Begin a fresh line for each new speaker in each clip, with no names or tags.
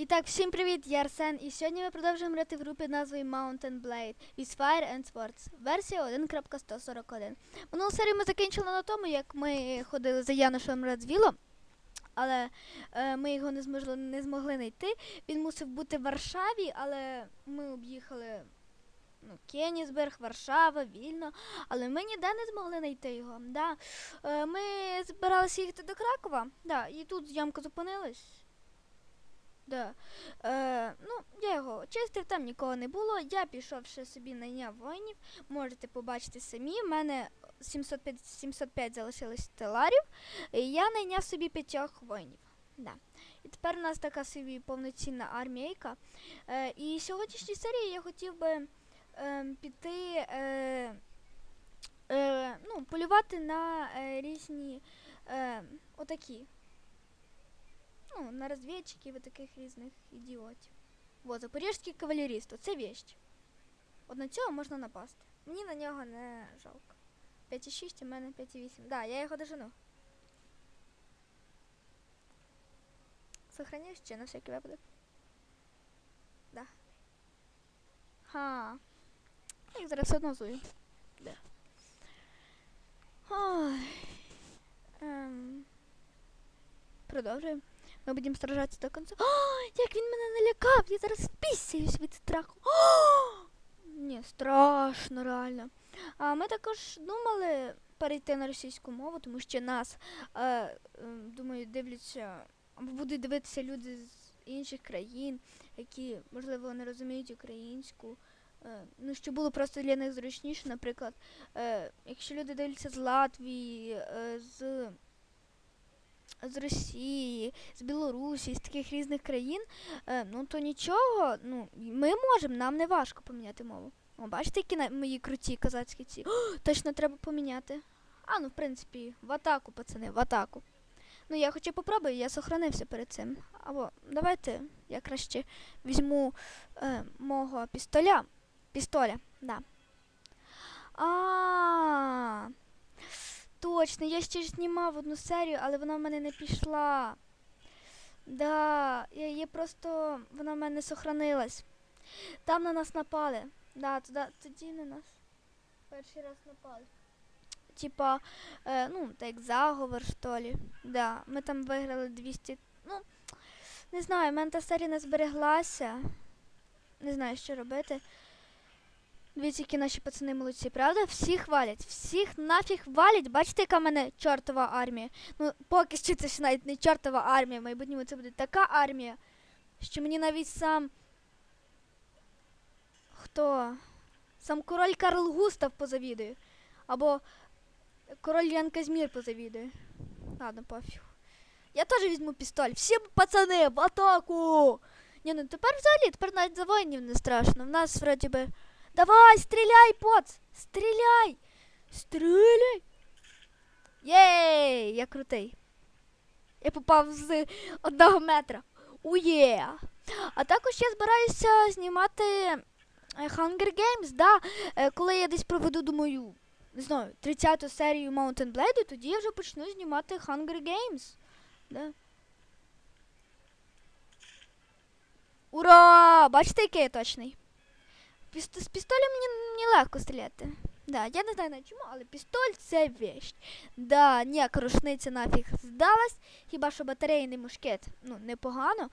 І так, всім привіт, я Арсен, і сьогодні ми продовжуємо грати в групі назвою Mountain Blade with Fire and Swords, версія 1.141. Минулу серію ми закінчили на тому, як ми ходили за Янушем Радзвілом, але е, ми його не змогли, не змогли знайти. Він мусив бути в Варшаві, але ми об'їхали ну, Кенісберг, Варшава, Вільно, але ми ніде не змогли знайти його. Да. Е, ми збиралися їхати до Кракова, да, і тут зйомка зупинилась. Да. Е, ну, я його очистив, там нікого не було. Я пішов ще собі найняв воїнів. Можете побачити самі. У мене 705, 705 залишилось теларів. І я найняв собі п'ятьох воїнів. Да. І тепер у нас така собі повноцінна армійка. Е, і сьогоднішній серії я хотів би е, піти. Е, е, ну, полювати на е, різні е, отакі ну, на розвідчиків і таких різних ідіотів. Во, запорізький кавалеріст, оце вість. От на цього можна напасти. Мені на нього не жалко. 5,6, у мене 5,8. Да, я його дожену. Сохраняю ще на всякий випадок. Да. Ха. Я їх зараз все одно зую. Да. Ой. Ем. Продовжуємо. Ми будемо сражатися до кінця. О, як він мене налякав! Я зараз пісяюсь від страху. О! Ні, страшно, реально. А ми також думали перейти на російську мову, тому що нас, е, е, думаю, дивляться, або будуть дивитися люди з інших країн, які, можливо, не розуміють українську. Е, ну, що було просто для них зручніше, наприклад, е, якщо люди дивляться з Латвії, е, з з Росії, з Білорусі, з таких різних країн, е, ну то нічого, ну, ми можемо, нам не важко поміняти мову. О, бачите, які мої круті казацькі ці. О, точно треба поміняти. А, ну, в принципі, в атаку, пацани, в атаку. Ну, я хоча попробую, я сохранився перед цим. Або давайте я краще візьму е, мого пістоля. Пістоля, да. А. Точно, я ще ж знімав одну серію, але вона в мене не пішла. Да, я її просто. Вона в мене не сохранилась. Там на нас напали. Да, туди, тоді на нас. Перший раз напали. Типа, е, ну, так заговор, що ли. Да, ми там виграли 200. Ну, не знаю, в мене та серія не збереглася. Не знаю, що робити. Дивіться, які наші пацани молодці, правда? Всі хвалять, всіх нафіг валять. Бачите, яка в мене чортова армія. Ну, поки що це ж навіть не чортова армія, в майбутньому це буде така армія, що мені навіть сам. Хто? Сам король Карл Густав позавідує. Або король Ян Казмір позавідує. Ладно, пофіг. Я теж візьму пістоль. Всі пацани в атаку! Ні, ну тепер взагалі, тепер навіть за воїнів не страшно. В нас вроді би. Давай, стреляй, поц! Стреляй! Стреляй! Єй, я крутий. Я попав з одного метра. Ує! А також я збираюся знімати е, Hunger Games, да. Е, Коли я десь проведу, думаю, не знаю, 30-ту серію Mountain Blade, тоді я вже почну знімати Hunger Games. Да. Ура! Бачите, який я точний? Піст- з пістолем мені, мені легко стріляти. Да, я не знаю на чому, але пістоль це вещь. Да, ніяка рушниця нафіг здалась, хіба що батарейний мушкет, ну, непогано.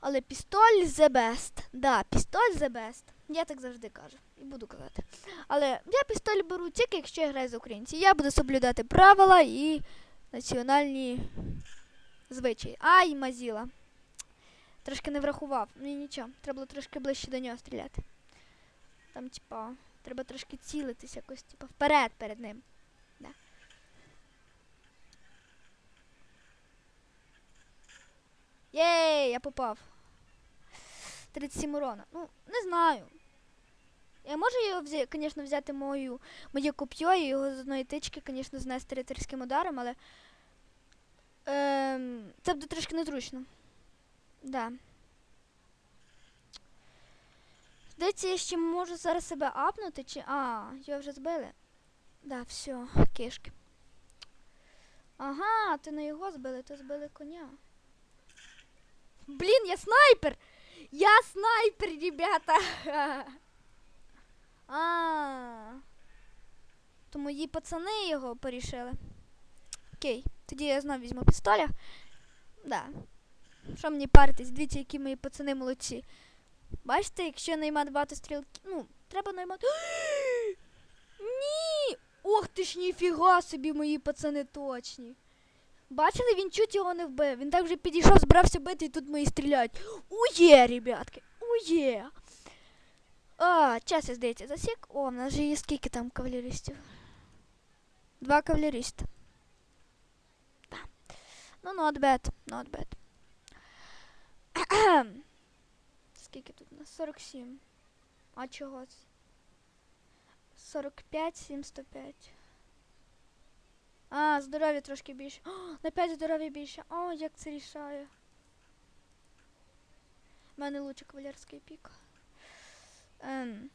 Але пістоль the best. Да, пістоль the best. Я так завжди кажу і буду казати. Але я пістоль беру тільки, якщо я граю з українців. Я буду соблюдати правила і національні звичаї. Ай, мазіла. Трошки не врахував. Ну нічого, треба було трошки ближче до нього стріляти. Там, типа, треба трошки цілитись якось, типа, вперед перед ним. Да. Єй, я попав. 37 урона. Ну, не знаю. Я можу його, звісно, взяти мою, моє коп'є і його з одної тички, звісно, знести рицарським ударом, але ем, це буде трошки незручно. Да. Здається, я ще можу зараз себе апнути, чи. А, його вже збили. Да, все, кишки. Ага, ти не його збили, ти збили коня. Блін, я снайпер! Я снайпер, ребята! А. То мої пацани його порішили. Окей, тоді я знову візьму пістоля. Да. Що мені паритись? Дивіться, які мої пацани молодці. Бачите, якщо наймати багато стрілків. Ну, треба наймати. Ні! Ох ти ж ніфіга собі, мої пацани точні. Бачили, він чуть його не вбив. Він так вже підійшов, збирався бити, і тут мої стріляють. Ує, ребятки! Ує! А, час, здається, засік. О, в нас же є скільки там кавалеристів? Два кавалериста. Ну, not bad, not bad. Скільки тут у нас? 47. А чого 45, 7, 105. А, здоров'я трошки більше. О, на 5 здоров'я більше. О, як це рішає. У мене лучше кавалерський пік. Ем.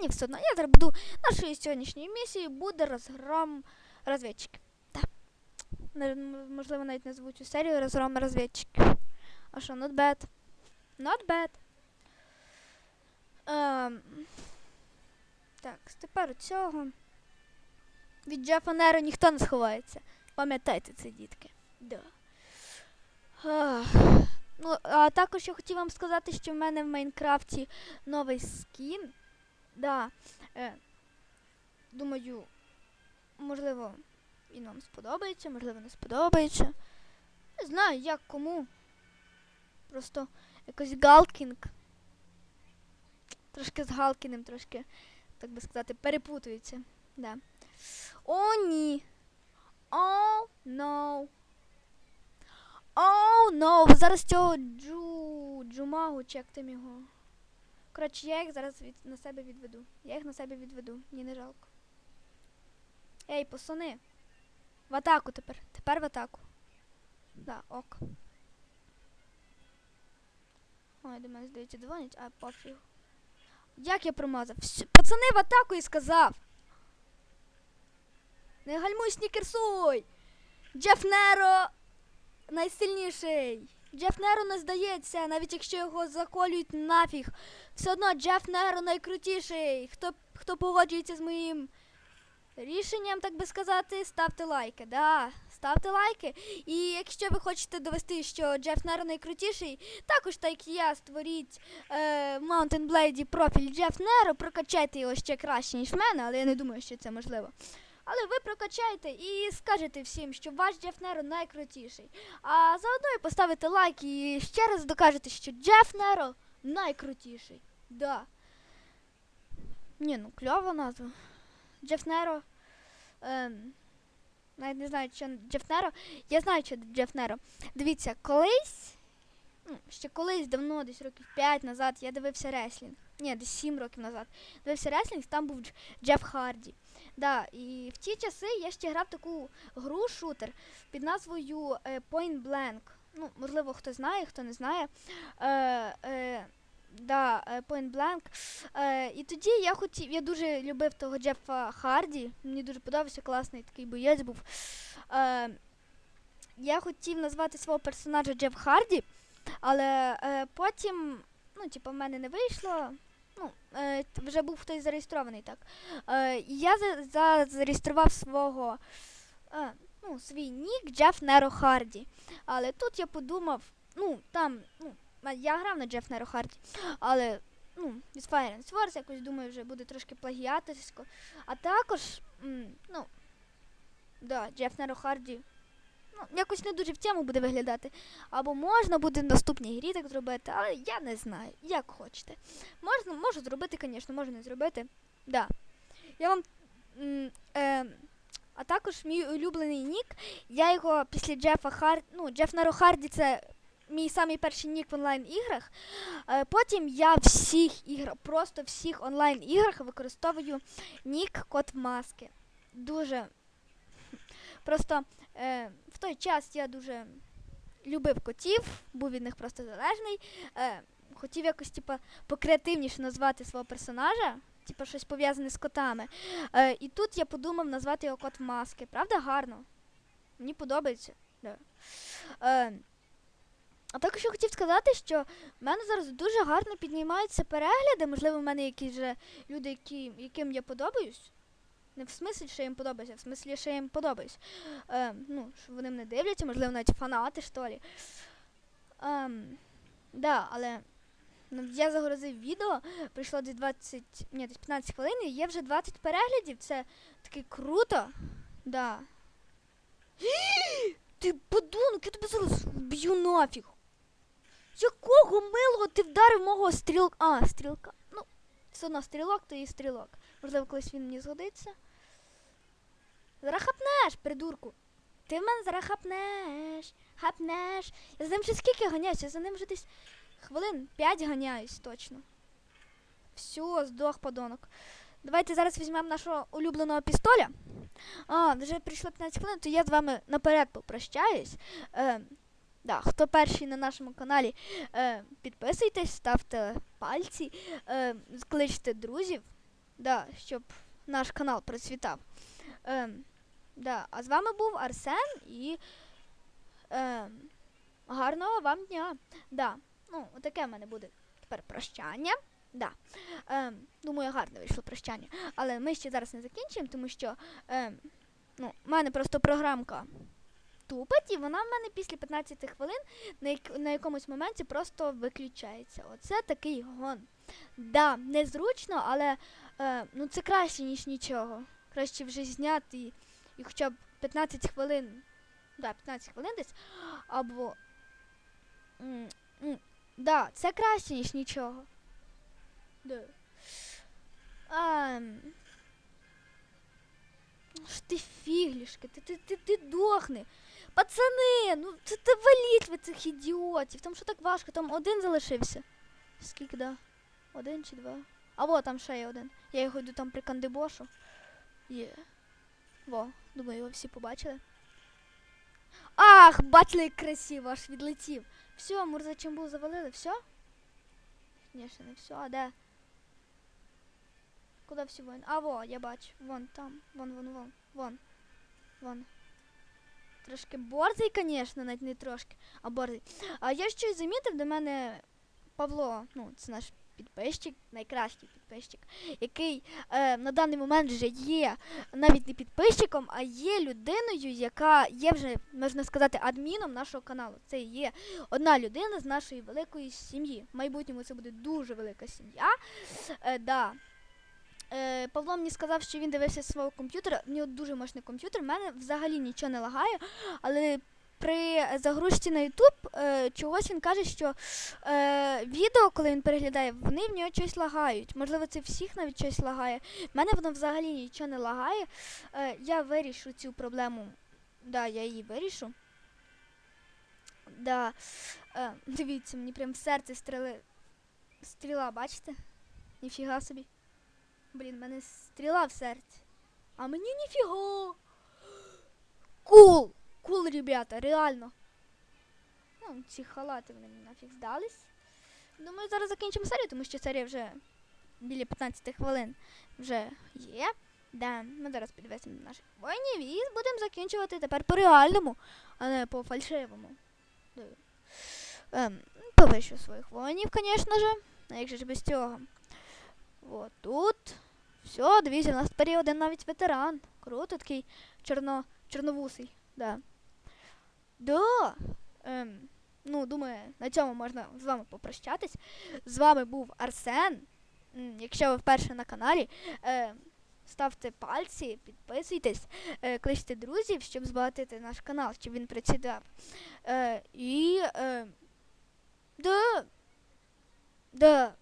Ні, все одно. Я зараз буду нашої сьогоднішньої місії буде розгром розвідчиків. Так. М- Можливо, навіть назву цю серію розгром розвідчиків. А що, not bad. Not bad. Ем. Так, тепер цього. Від Джефа Неро ніхто не сховається. Пам'ятайте це, дітки. Да. Ну, а також я хотів вам сказати, що в мене в Майнкрафті новий скін. Да. Е, думаю, можливо, він вам сподобається, можливо, не сподобається. Не знаю, як кому. Просто якось Галкінг. Трошки з Галкіним, трошки, так би сказати, перепутується. Да. О, ні. О, no. О, no. Ви зараз цього джу, джумагу чекте його. Коротше, я їх зараз від, на себе відведу. Я їх на себе відведу. Мені не жалко. Ей, пацани. В атаку тепер. Тепер в атаку. Да, ок. До мене здається дзвонять, а пофіг. Як я промазав? Всьо, Пацани в атаку і сказав. Не гальмуй снікерсуй! Джеф Неро найсильніший. Джеф Неро не здається, навіть якщо його заколюють нафіг. Все одно Джеф Неро найкрутіший. Хто, хто погоджується з моїм рішенням, так би сказати, ставте лайки. Да, ставте лайки. І якщо ви хочете довести, що Джеф Неро найкрутіший, також так і я створіть е, Mountain Blade профіль Джеф Неро, прокачайте його ще краще, ніж мене, але я не думаю, що це можливо. Але ви прокачайте і скажете всім, що ваш Джеф Неро найкрутіший. А заодно і поставите лайк і ще раз докажете, що Джеф Неро найкрутіший. Да. Ні, ну кльова назва. Джеф Неро. Ем, навіть не знаю, що Джеф Неро. Я знаю, що Джеф Неро. Дивіться, колись. Ну, ще колись давно, десь років 5 назад, я дивився реслінг. Ні, десь 7 років назад. Дивився реслінг, там був Дж- Джеф Харді. Да, і в ті часи я ще грав таку гру шутер під назвою е, Point Blank. Ну, можливо, хто знає, хто не знає. Е, е, да, е, Point Blank. Е, і тоді я хотів, я дуже любив того Джефа Харді. Мені дуже подобався, класний такий боєць був. Е, я хотів назвати свого персонажа Джеф Харді, але е, потім, ну, типу, в мене не вийшло. Ну, е, вже був хтось зареєстрований так. Е, я за, за, зареєстрував свого е, ну, свій нік Джеф Неро Харді. Але тут я подумав, ну, там, ну, я грав на Джеф Неро Харді, але ну, від Fire and Swords якось думаю, вже буде трошки плагіаторсько. А також, ну, да, Джеф Неро Харді. Ну, якось не дуже в тему буде виглядати. Або можна буде в наступній грі так зробити, але я не знаю, як хочете. Можна, можу зробити, звісно, можу не зробити. Да. Я вам. е, а також мій улюблений нік. Я його після Джефа Харді. Ну, Джеф Неро Харді це мій самий перший нік в онлайн-іграх. Е, потім я всіх іграх, просто всіх онлайн-іграх використовую нік Кот Маски. Дуже. Просто е, в той час я дуже любив котів, був від них просто залежний. Е, хотів якось, типа, покреативніше назвати свого персонажа, типа щось пов'язане з котами. Е, і тут я подумав назвати його кот маски. Правда, гарно? Мені подобається. Да. Е, А також я хотів сказати, що в мене зараз дуже гарно піднімаються перегляди. Можливо, в мене якісь же люди, які, яким я подобаюсь. Не в смислі, що їм подобаюся, а в смислі, що я їм подобаюсь. Е, ну, що вони мене дивляться, можливо, навіть фанати, що лі. Ем, да, але ну, я загрузив відео, прийшло десь 20, ні, десь 15 хвилин, і є вже 20 переглядів. Це таки круто. Да. Ти подонок, я тебе зараз вб'ю нафіг. Якого милого ти вдарив мого стрілка? А, стрілка. Ну, все одно стрілок, то і стрілок. Можливо, колись він мені згодиться. Зараз хапнеш, придурку. Ти в мене зараз хапнеш. Я за ним вже скільки ганяюсь? Я за ним вже десь хвилин 5 ганяюсь точно. Все, здох подонок. Давайте зараз візьмемо нашого улюбленого пістоля. А, вже прийшло 15 хвилин, то я з вами наперед попрощаюсь. Е, да, хто перший на нашому каналі, е, підписуйтесь, ставте пальці, е, кличте друзів, да, щоб наш канал процвітав. Е, да, а з вами був Арсен і е, гарного вам дня. Да, ну, отаке в мене буде тепер прощання. Да. Е, думаю, гарно вийшло прощання. Але ми ще зараз не закінчуємо, тому що е, ну, в мене просто програмка тупить, і вона в мене після 15 хвилин на, як, на якомусь моменті просто виключається. Оце такий гон. Да, незручно, але е, ну, це краще, ніж нічого. Краще вже зняти і, хоча б 15 хвилин. Да, 15 хвилин десь. Або. м, да, це краще, ніж нічого. Да. Ам. Ж ти фіглішки, ти, ти, ти, ти дохни. Пацани, ну це ти валіть ви цих ідіотів. Там що так важко, там один залишився. Скільки, да? Один чи два? А во, там ще є один. Я його йду там прикандибошу. Є. Во, думаю, його всі побачили. Ах, бачили, як красиво, аж відлетів. Все, Мурзачим був завалили, все? Ні, ще не все, а де? Куди всі воїни? А, во, я бачу. Вон там. Вон, вон, вон. Вон. Вон. Трошки борзий, звісно, навіть не трошки, а борзий. А я щось замітив до мене Павло, ну, це наш підписчик, найкращий підписчик, який е, на даний момент вже є навіть не підписчиком, а є людиною, яка є вже, можна сказати, адміном нашого каналу. Це є одна людина з нашої великої сім'ї. В майбутньому це буде дуже велика сім'я. Е, да. Е, Павло мені сказав, що він дивився свого комп'ютера. В нього дуже мощний комп'ютер. У мене взагалі нічого не лагає, але при загрузці на YouTube е, чогось він каже, що е, відео, коли він переглядає, вони в нього щось лагають. Можливо, це всіх навіть щось лагає. В мене воно взагалі нічого не лагає. Е, я вирішу цю проблему. Да, я її вирішу. Да. Е, дивіться, мені прям в серце стріли. Стріла, бачите? Ніфіга собі. Блін, в мене стріла в серці. А мені ніфіга. Кул! Кул, ребята, реально. Ну, ці халати вони мені нафіг здались. Думаю, зараз закінчимо серію, тому що серія вже біля 15 хвилин вже є. Да, ми зараз підвесимо наших воїнів і будемо закінчувати тепер по реальному, а не по фальшивому. Да. Ем, повищу своїх воїнів, звісно же. А як же ж без цього? Вот тут. Все, дивіться, у нас тепер є один навіть ветеран. Круто, такий чорно, чорновусий. Да. Да. Ем, ну, думаю, на цьому можна з вами попрощатись. З вами був Арсен. Якщо ви вперше на каналі, е, ставте пальці, підписуйтесь, е, кличте друзів, щоб збагатити наш канал, щоб він процвітав. Е, і. Е, да. Да.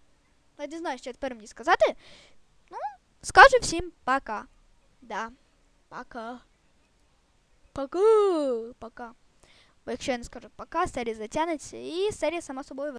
Я не знаю, що тепер мені сказати. Скажу всім пока. Да. Пока. Пока. Пока. Бо якщо я не скажу пока, серія затягнеться і серія сама собою